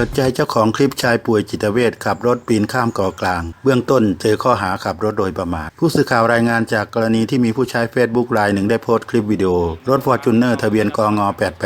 ปิดใจเจ้าของคลิปชายป่วยจิตเวชขับรถปีนข้ามเกาะกลาง เบื้องต้นเจอข้อหาขับรถโดยประมาทผู้สื่อข่าวรายงานจากกรณีที่มีผู้ใช้เฟซบุ๊กรายหนึ่งได้โพสต์คลิปวิดีโอ รถฟอร์จูเนอร์ทะเบียนกง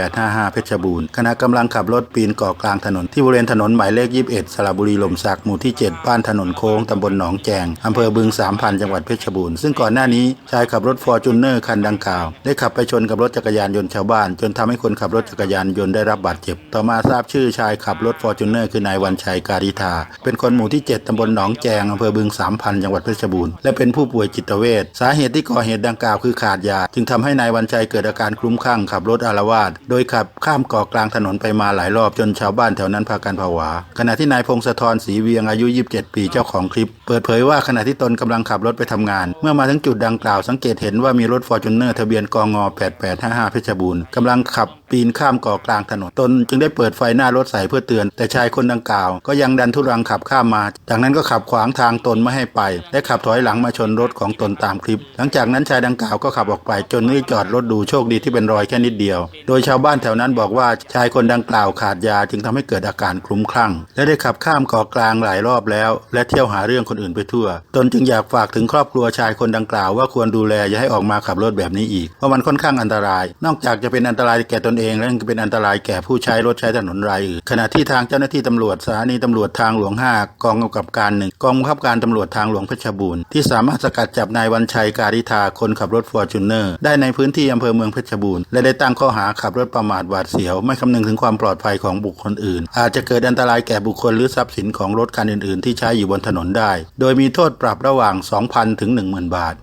8855 เพชรบูรณ์ขณะกำลังขับรถปีนเกาะกลางถนนที่บริเวณถนนหมายเลข 21 สระบุรีลมสักหมู่ที่ 7 บ้านถนนโค้งตำบลหนองแจงอำเภอบึงสามพันจังหวัดเพชรบูรณ์ซึ่งก่อนหน้านี้ชายขับรถฟอร์จูเนอร์คันดังกล่าว ได้ขับไปชนกับรถจักรยานยนต์ชาวบ้าน จนทำให้คนขับรถจักรยานยนต์ได้รับบาดเจ็บ ต่อมาทราบชื่อชายขับรถฟอร์จูเนอร์คือนายวันชัยการิธา เป็นคนหมู่ที่ 7 ตำบลหนองแจงอำเภอบึงสามพันจังหวัดเพชรบูรณ์ และเป็นผู้ป่วยจิตเวช สาเหตุที่ก่อเหตุดังกล่าวคือขาดยา จึงทำให้นายวันชัยเกิดอาการคลุ้มคลั่งขับรถอารวาส โดยขับข้ามเกาะกลางถนนไปมาหลายรอบจนชาวบ้านแถวนั้นพากันผวา ขณะที่นายพงศธรศรีเวียงอายุ 27 ปีเจ้าของคลิป เปิดเผยว่าขณะที่ตนกำลังขับรถไปทำงาน เมื่อมาถึงจุดดังกล่าวสังเกตเห็นว่ามีรถฟอร์จูเนอร์ทะเบียนกง 8855เพชรบูรณ์กำลังขับ ปีนข้ามเกาะกลางถนนตนจึงได้เปิดไฟหน้ารถใส่เพื่อเตือน แต่ชายคนดังกล่าว ก็ยังดันทุรังขับข้ามมา จากนั้นก็ขับขวางทางตนไม่ให้ไป และขับถอยหลังมาชนรถของตนตามคลิป หลังจากนั้นชายดังกล่าวก็ขับออกไป จนไม่จอดรถดูโชคดีที่เป็นรอยแค่นิดเดียว โดยชาวบ้านแถวนั้นบอกว่าชายคนดังกล่าวขาดยาจึงทำให้เกิดอาการคลุ้มคลั่ง และได้ขับข้ามเกาะกลางหลายรอบแล้ว และเที่ยวหาเรื่องคนอื่นไปทั่ว ตนจึงอยากฝากถึงครอบครัวชายคนดังกล่าวว่าควรดูแลอย่าให้ออกมาขับรถแบบนี้อีกเพราะมันค่อนข้างอันตราย นอกจากจะเป็นอันตรายแก่ตนเองและยังเป็นอันตรายแก่ผู้ใช้รถใช้ถนนรายอื่นขณะที่ทางเจ้าหน้าที่ตำรวจสถานีตำรวจทางหลวง 5 กองกำกับการหนึ่งกองบังคับการตำรวจทางหลวงเพชรบูรณ์ที่สามารถสกัดจับนายวันชัยการิธาคนขับรถฟอร์จูเนอร์ได้ในพื้นที่อำเภอเมืองเพชรบูรณ์และได้ตั้งข้อหาขับรถประมาทหวาดเสียว ไม่คำนึงถึงความปลอดภัยของบุคคลอื่น อาจจะเกิดอันตรายแก่บุคคลหรือทรัพย์สินของรถคันอื่น ๆ ที่ใช้อยู่บนถนนได้ โดยมีโทษปรับระหว่าง 2,000 ถึง 10,000 บาท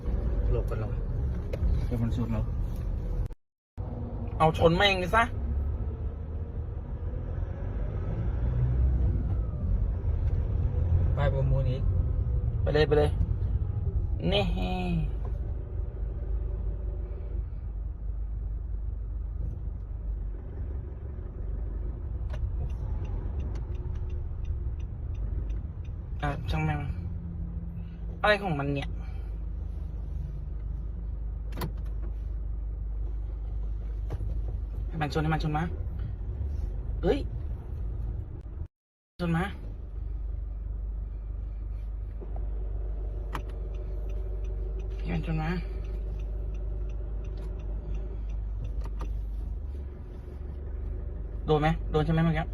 หลบกันลงเดี๋ยวมันสุดแล้ว เอาชนแม่งเลยซะไปประมูลอีกไปเลยไปเลยนี่อะช่างแม่งอะไรของมันเนี่ย ให้ มันชนให้มันชนมาเอ้ย ชนมาให้มันชนมาโดนไหมโดนใช่ไหมเมื่อกี้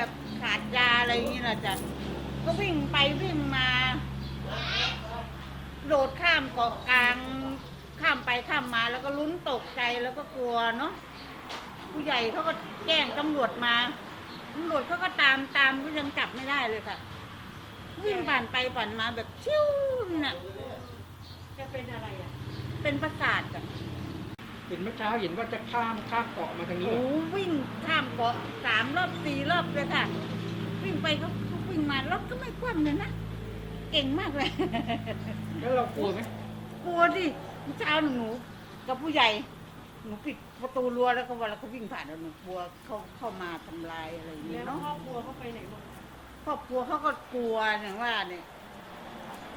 แบบขาดยาอะไรอย่างนี้นะจ๊ะก็วิ่งไปวิ่งมาโดดข้ามเกาะกลาง ข้ามไปข้ามมาแล้วก็ลุ้นตกใจแล้วก็กลัวเนาะผู้ใหญ่เขาก็แจ้งตำรวจมาตำรวจเขาก็ตามตามก็ยังจับไม่ได้เลยค่ะ วิ่งผ่านไปผ่านมาแบบชิวน่ะจะเป็นอะไรอะ เป็นประสาทอะ เห็นเมื่อเช้าเห็นว่าจะข้ามข้ามเกาะมาทางนี้โอ้เหรอวามเกาะสามรอบสี่รอบเลยค่ะ วิ่งไปเขาเขาวิ่งมารถก็ไม่คว่ำเลยนะ เก่งมากเลย แล้วเรากลัวไหมกลัวดิเมื่อเช้าหนูกับผู้ใหญ่หนูปิดประตูรั้วแล้วก็เวลาเขาวิ่งผ่านแล้วหนูกลัวเขาเข้ามาทำลายอะไรอย่างเงี้ยเนาะครอบครัวเขาไปไหนหมดครอบครัวเขาก็กลัวอย่างว่าเนี่ย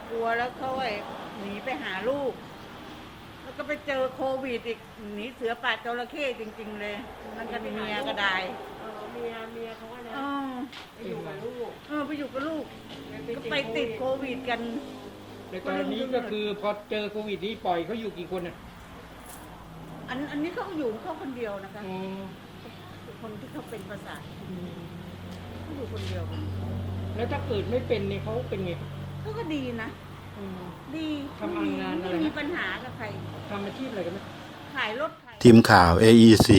กลัวแล้วเขาไอ้หนีไปหาลูกแล้ว ก็ไปเจอโควิดอีกหนีเสือป่าจระเข้จริง ๆ เลยนั่นก็เมียก็ได้เมียเมียเขาว่านะเออไปอยู่กับลูกเออไปอยู่กับลูก ก็ไปติดโควิดกันในตอนนี้ก็คือพอเจอโควิดนี้ปล่อยเขาอยู่กี่คนอะอันอันนี้เขาอยู่เขาคนเดียวนะคะอ๋อคนที่เขาเป็นประสาทเขาอยู่คนเดียวกันแล้วถ้าเกิดไม่เป็นเนี่ยเขาเป็นไงเขาก็ดีนะอืม ดีทำงานอะไรไม่มีปัญหากับใครทำอาชีพอะไรกันไหมขายรถขาย ทีมข่าว AEC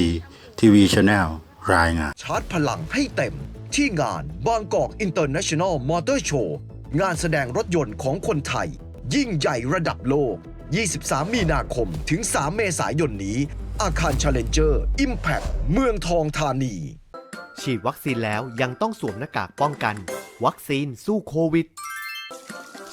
TV Channel รายงาน ชาร์จพลังให้เต็มที่งานบางกอกอินเตอร์เนชั่นแนลมอเตอร์โชว์งานแสดงรถยนต์ของคนไทย ยิ่งใหญ่ระดับโลก 23 มีนาคมถึง 3 เมษายนนี้ อาคาร Challenger Impact เมืองทองธานี ฉีดวัคซีนแล้วยังต้องสวมหน้ากากป้องกัน วัคซีนสู้โควิด